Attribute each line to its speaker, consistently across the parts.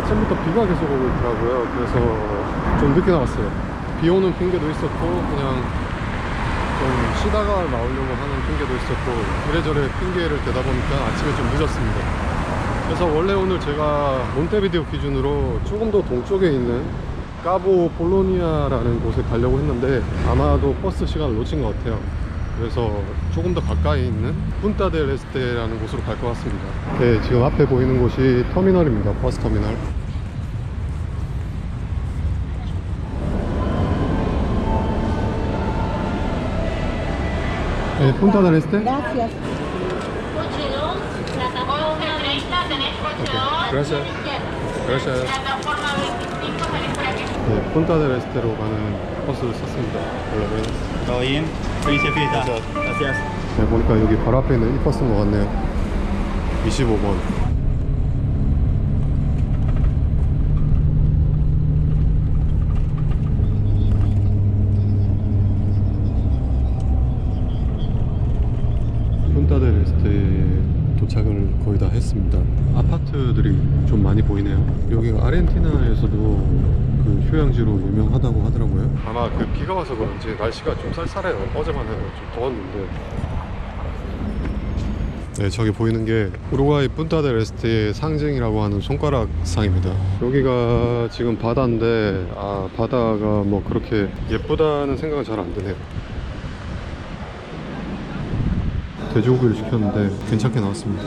Speaker 1: 아침부터 비가 계속 오고 있더라고요. 그래서 좀 늦게 나왔어요. 비 오는 핑계도 있었고 그냥 좀 쉬다가 나오려고 하는 핑계도 있었고 이래저래 핑계를 대다 보니까 아침에 좀 늦었습니다. 그래서 원래 오늘 제가 몬테비데오 기준으로 조금 더 동쪽에 있는 까보 볼로니아라는 곳에 가려고 했는데 아마도 버스 시간을 놓친 것 같아요. 그래서 조금 더 가까이 있는 푼타델 에스테라는 곳으로 갈 것 같습니다. 네, 지금 앞에 보이는 곳이 터미널입니다. 버스 터미널. 네, 푼타델 에스테?
Speaker 2: Gracias.
Speaker 3: Plataforma 30, tenés coche 2.
Speaker 1: Gracias. Gracias.
Speaker 3: Plataforma 25, tenés por aquí.
Speaker 1: 네, 푼타델 에스테로 가는 버스를.
Speaker 4: Todo bien. Feliz fiesta. Gracias.
Speaker 1: 네, 보니까 여기 바로 앞에 있는 이 버스인 것 같네요. 25번. 푼타델 에스테에 도착을 거의 다 했습니다. 아파트들이 좀 많이 보이네요. 여기가 아르헨티나에서도 그 휴양지로 유명하다고 하더라고요. 아마 그 비가 와서 그런지 날씨가 좀 쌀쌀해요. 어제만 해도 좀 더웠는데. 네, 저기 보이는 게 우루과이 푼타델 에스테의 상징이라고 하는 손가락 상입니다. 여기가 지금 바다인데 아 바다가 뭐 그렇게 예쁘다는 생각은 잘 안 드네요. 돼지고기를 시켰는데 괜찮게 나왔습니다.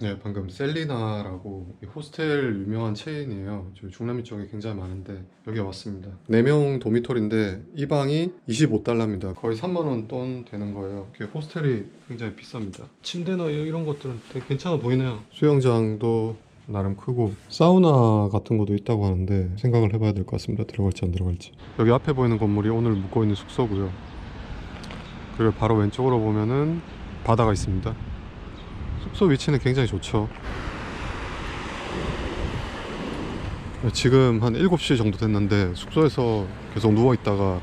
Speaker 1: 네, 방금 셀리나라고 이 호스텔 유명한 체인이에요. 저희 중남미 쪽에 굉장히 많은데 여기 왔습니다. 4명 도미토리인데 이 방이 25달러입니다. 거의 3만 원 돈 되는 거예요. 이게 호스텔이 굉장히 비쌉니다. 침대나 이- 이런 것들은 되게 괜찮아 보이네요. 수영장도 나름 크고 사우나 같은 것도 있다고 하는데 생각을 해봐야 될 것 같습니다. 들어갈지 안 들어갈지. 여기 앞에 보이는 건물이 오늘 묵고 있는 숙소고요. 그리고 바로 왼쪽으로 보면은 바다가 있습니다. 숙소 위치는 굉장히 좋죠. 지금 한 7시 정도 됐는데 숙소에서 계속 누워 있다가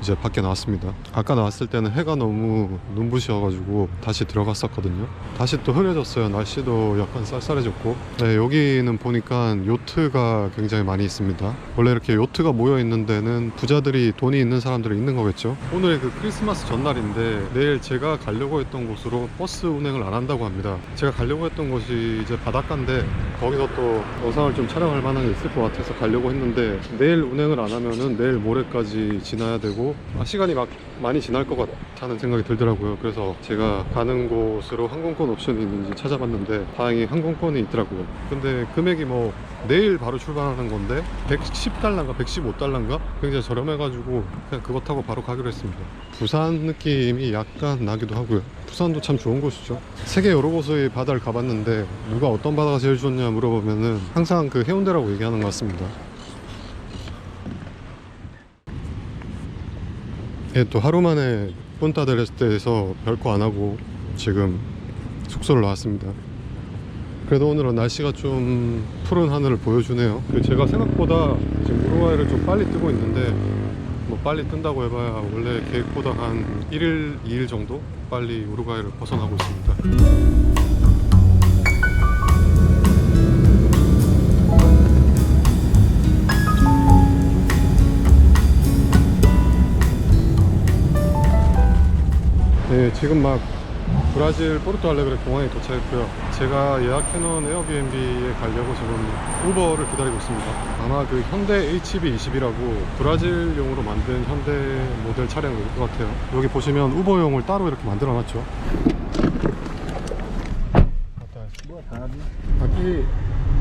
Speaker 1: 이제 밖에 나왔습니다. 아까 나왔을 때는 해가 너무 눈부셔가지고 다시 들어갔었거든요. 다시 또 흐려졌어요. 날씨도 약간 쌀쌀해졌고. 네, 여기는 보니까 요트가 굉장히 많이 있습니다. 원래 이렇게 요트가 모여 있는 데는 부자들이 돈이 있는 사람들이 있는 거겠죠. 오늘이 그 크리스마스 전날인데 내일 제가 가려고 했던 곳으로 버스 운행을 안 한다고 합니다. 제가 가려고 했던 곳이 이제 바닷가인데 거기서 또 영상을 좀 촬영할 만한 게 있을 것 같아서 가려고 했는데 내일 운행을 안 하면은 내일 모레까지 지나야 되고 아, 시간이 막 많이 지날 것 같다는 생각이 들더라고요. 그래서 제가 가는 곳으로 항공권 옵션이 있는지 찾아봤는데 다행히 항공권이 있더라고요. 근데 금액이 뭐 내일 바로 출발하는 건데 110달러인가 115달러인가 굉장히 저렴해가지고 그냥 그거 타고 바로 가기로 했습니다. 부산 느낌이 약간 나기도 하고요. 부산도 참 좋은 곳이죠. 세계 여러 곳의 바다를 가봤는데 누가 어떤 바다가 제일 좋냐 물어보면은 항상 그 해운대라고 얘기하는 것 같습니다. 예, 또 하루 만에 폰타데레스테에서 별거 안 하고 지금 숙소를 나왔습니다. 그래도 오늘은 날씨가 좀 푸른 하늘을 보여주네요. 그리고 제가 생각보다 지금 우루과이를 좀 빨리 뜨고 있는데 뭐 빨리 뜬다고 해봐야 원래 계획보다 한 1일, 2일 정도 빨리 우루과이를 벗어나고 있습니다. 지금 막 브라질 포르투 알레그레 공항에 도착했고요. 제가 예약해놓은 에어비앤비에 가려고 지금 우버를 기다리고 있습니다. 아마 그 현대 HB20이라고 브라질용으로 만든 현대 모델 차량일 것 같아요. 여기 보시면 우버용을 따로 이렇게 만들어 놨죠.
Speaker 4: Boa tarde.
Speaker 1: Aqui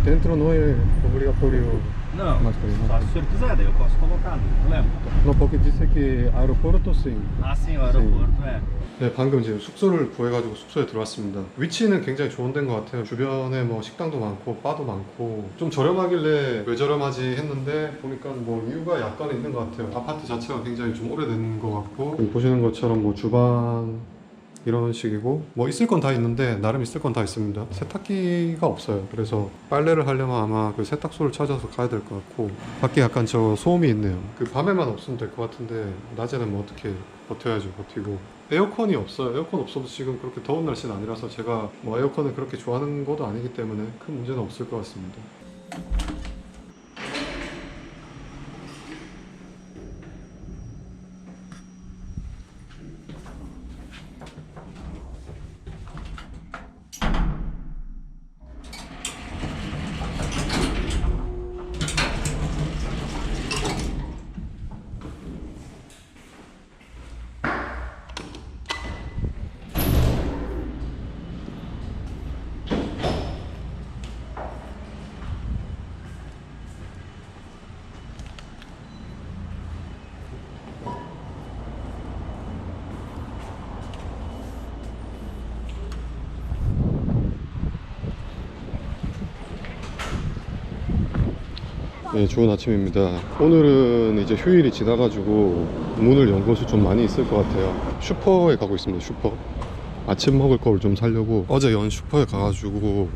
Speaker 1: dentro não é obrigatório
Speaker 4: Não,
Speaker 1: masculino.
Speaker 4: só se o senhor quiser, daí eu posso colocar, não tem problema.
Speaker 1: Não, porque disse que aeroporto sim.
Speaker 4: Ah, sim, o aeroporto é.
Speaker 1: 네, 방금 지금 숙소를 구해가지고 숙소에 들어왔습니다. 위치는 굉장히 좋은 데인 것 같아요. 주변에 뭐 식당도 많고 바도 많고 좀 저렴하길래 왜 저렴하지 했는데 보니까 뭐 이유가 약간 있는 것 같아요. 아파트 자체가 굉장히 좀 오래된 것 같고 보시는 것처럼 뭐 주방 이런 식이고 뭐 있을 건 다 있는데 나름 있을 건 다 있습니다. 세탁기가 없어요. 그래서 빨래를 하려면 아마 그 세탁소를 찾아서 가야 될 것 같고 밖에 약간 저 소음이 있네요. 그 밤에만 없으면 될 것 같은데 낮에는 뭐 어떻게 버텨야죠 버티고 에어컨이 없어요 에어컨 없어도 지금 그렇게 더운 날씨는 아니라서 제가 뭐 에어컨을 그렇게 좋아하는 것도 아니기 때문에 큰 문제는 없을 것 같습니다 네, 좋은 아침입니다. 오늘은 이제 휴일이 지나가지고 문을 연 곳이 좀 많이 있을 것 같아요. 슈퍼에 가고 있습니다. 슈퍼. 아침 먹을 걸좀 사려고 어제 연 슈퍼에 가가지고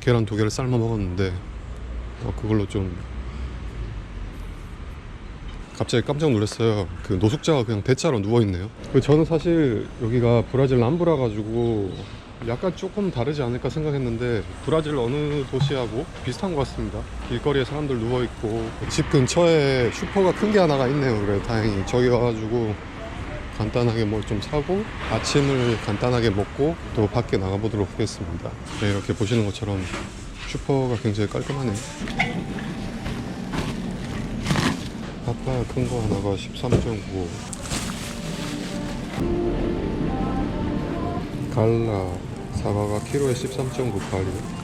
Speaker 1: 계란 두 개를 삶아 먹었는데 어, 그걸로 좀 갑자기 깜짝 놀랐어요. 그 노숙자가 그냥 대자로 누워 있네요. 저는 사실 여기가 브라질 남부라 가지고 약간 조금 다르지 않을까 생각했는데 브라질 어느 도시하고 비슷한 것 같습니다. 길거리에 사람들 누워 있고 집 근처에 슈퍼가 큰 게 하나가 있네요. 그래 다행히 저기 와가지고 간단하게 뭘 좀 사고 아침을 간단하게 먹고 또 밖에 나가보도록 하겠습니다. 네, 이렇게 보시는 것처럼 슈퍼가 굉장히 깔끔하네요. 파파야 큰거 하나가 13.9 갈라 사과가 키로에 13.98이요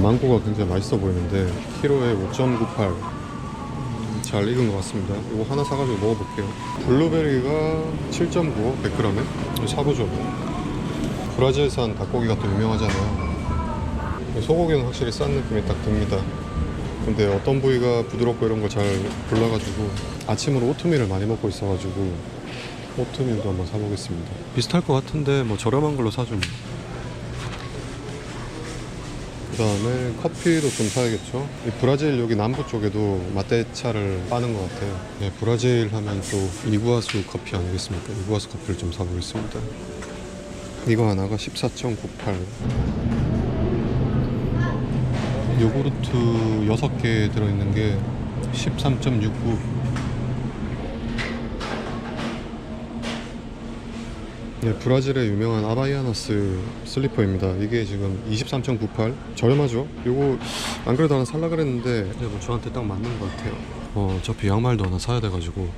Speaker 1: 망고가 굉장히 맛있어 보이는데 키로에 5.98 잘 익은 것 같습니다. 이거 하나 사가지고 먹어볼게요. 블루베리가 7.95 100g에? 사보죠 브라질산 닭고기가 또 유명하잖아요. 소고기는 확실히 싼 느낌이 딱 듭니다. 근데 어떤 부위가 부드럽고 이런 거잘 몰라가지고 아침으로 오트밀을 많이 먹고 있어가지고 오트밀도 한번 사보겠습니다. 비슷할 것 같은데 뭐 저렴한 걸로 뭐. 그 다음에 커피도 좀 사야겠죠? 이 브라질 여기 남부 쪽에도 마테차를 빠는 것 같아요. 네, 브라질 하면 또 이구아수 커피 아니겠습니까? 이구아수 커피를 좀 사보겠습니다. 이거 하나가 14.98 요구르트 6개 들어있는 게 13.69 네, 브라질의 유명한 아바이아나스 슬리퍼입니다. 이게 지금 23.98 저렴하죠? 요거 안 그래도 하나 살라 그랬는데 네, 뭐 저한테 딱 맞는 것 같아요. 어, 어차피 양말도 하나 사야 돼가지고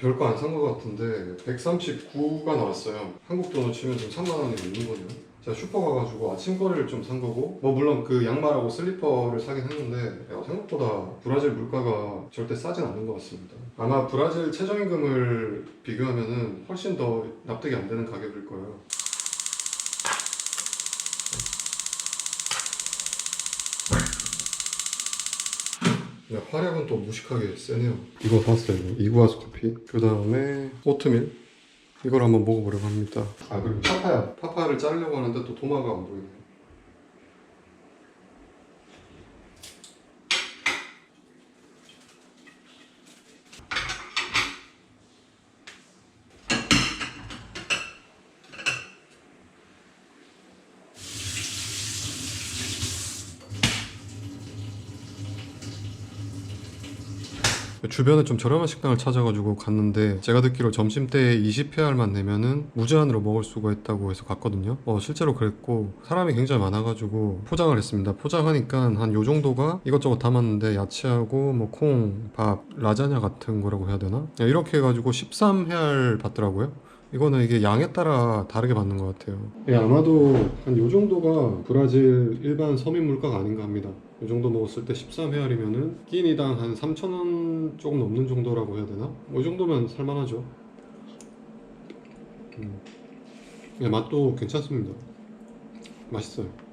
Speaker 1: 별거 안 산 것 같은데 139가 나왔어요. 한국 돈으로 치면 지금 3만 원이 넘는 거네요. 제가 슈퍼 가가지고 아침 거리를 좀 산 거고 뭐 물론 그 양말하고 슬리퍼를 사긴 했는데 야, 생각보다 브라질 물가가 절대 싸진 않는 것 같습니다. 아마 브라질 최저임금을 비교하면은 훨씬 더 납득이 안 되는 가격일 거예요. 야, 화력은 또 무식하게 세네요. 이거. 이거. 이구아스 커피. 그 다음에 오트밀. 이걸 한번 먹어보려고 합니다. 아 그리고 파파야. 파파야를 자르려고 하는데 또 도마가 안 보이네요. 주변에 좀 저렴한 식당을 찾아가지고 갔는데 제가 듣기로 점심때에 20페알만 내면은 무제한으로 먹을 수가 있다고 해서 갔거든요 어 실제로 그랬고 사람이 굉장히 많아가지고 포장을 했습니다 포장하니까 한 요 정도가 이것저것 담았는데 야채하고 뭐 콩, 밥, 라자냐 같은 거라고 해야 되나? 이렇게 해가지고 13페알 받더라고요 이거는 이게 양에 따라 다르게 받는 것 같아요. 예, 아마도 한 요 정도가 브라질 일반 서민 물가가 아닌가 합니다. 이 정도 먹었을 때 13헤알이면은 끼니당 한 3,000원 조금 넘는 정도라고 해야 되나? 뭐 이 정도면 살만하죠. 음. 예, 맛도 괜찮습니다. 맛있어요.